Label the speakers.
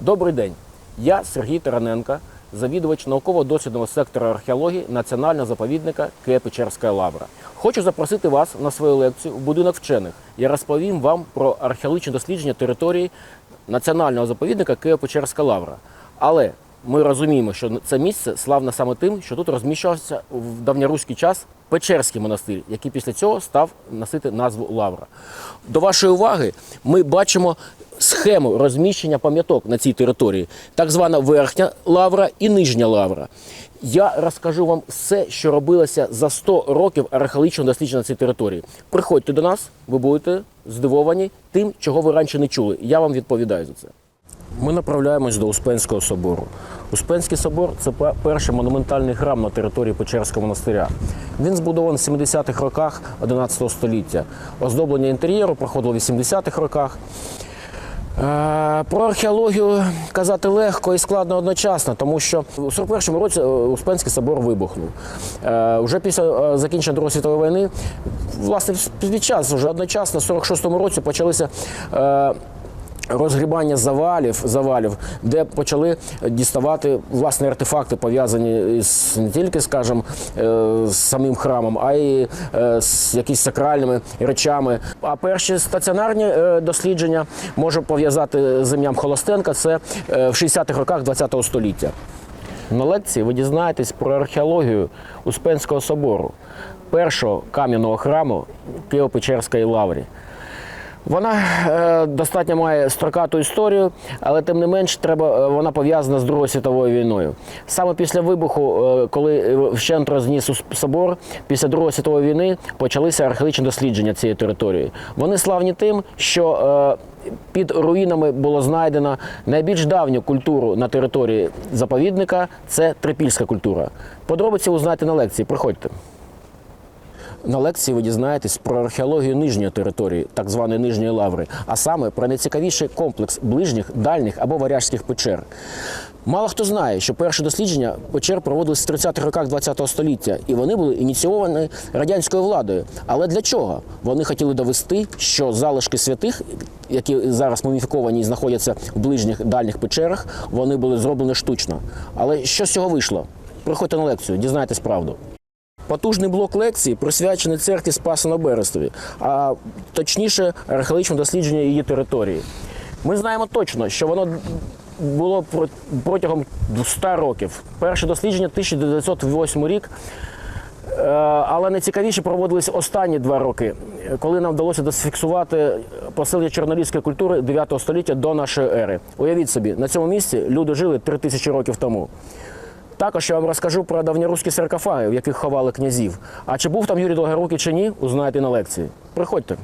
Speaker 1: Добрий день. Я Сергій Тараненко, завідувач науково-дослідного сектора археології Національного заповідника Києво-Печерська лавра. Хочу запросити вас на свою лекцію в будинок вчених. Я розповім вам про археологічне дослідження території Національного заповідника Києво-Печерська лавра. Але ми розуміємо, що це місце славне саме тим, що тут розміщувався в давньоруський час Печерський монастир, який після цього став носити назву Лавра. До вашої уваги ми бачимо схему розміщення пам'яток на цій території, так звана верхня лавра і нижня лавра. Я розкажу вам все, що робилося за 100 років археологічного дослідження на цій території. Приходьте до нас, ви будете здивовані тим, чого ви раніше не чули. Я вам відповідаю за це. Ми направляємось до Успенського собору. Успенський собор це перший монументальний храм на території Печерського монастиря. Він збудований в 70-х роках 11 століття. Оздоблення інтер'єру проходило в 80-х роках. Е, Про археологію казати легко і складно одночасно, тому що у 41-му році е, Успенський собор вибухнув. Уже після е, закінчення Другої світової війни, власне, під час вже одночасно, в 46-му році почалися. Розгрібання завалів, завалів, де почали діставати власне артефакти, пов'язані з не тільки, скажімо, е, з самим храмом, а й е, з якісь сакральними речами. А перші стаціонарні е, дослідження можу пов'язати з ім'ям Холостенка. Це в 60-х роках ХХ століття. На лекції ви дізнаєтесь про археологію Успенського собору, першого кам'яного храму Києво-Печерської лаврі. Вона е, достатньо має строкату історію, але тим не менш треба, е, вона пов'язана з Другою світовою війною. Саме після вибуху, е, коли вщент розніс собор, після Другої світової війни почалися археологічні дослідження цієї території. Вони славні тим, що е, під руїнами було знайдено найбільш давню культуру на території заповідника це трипільська культура. Подробиці узнаєте на лекції. Приходьте. На лекції ви дізнаєтесь про археологію нижньої території, так званої нижньої лаври, а саме про найцікавіший комплекс ближніх, дальніх або варяжських печер. Мало хто знає, що перші дослідження печер проводились в 30-х роках ХХ століття, і вони були ініційовані радянською владою. Але для чого? Вони хотіли довести, що залишки святих, які зараз муміфіковані і знаходяться в ближніх дальніх печерах, вони були зроблені штучно. Але що з цього вийшло? Приходьте на лекцію, дізнайтесь правду. Потужний блок лекцій присвячений церкві Спаса на Берестові, а точніше археологічному дослідженню її території. Ми знаємо точно, що воно було протягом 100 років. Перше дослідження 1908 рік. Е, Але найцікавіше проводились останні два роки, коли нам вдалося зафіксувати поселення чорноліської культури 9 століття до нашої ери. Уявіть собі, на цьому місці люди жили 3000 років тому. Також я вам розкажу про давньоруські саркофаги, в яких ховали князів. А чи був там Юрій Долгорукий чи ні, узнаєте на лекції. Приходьте.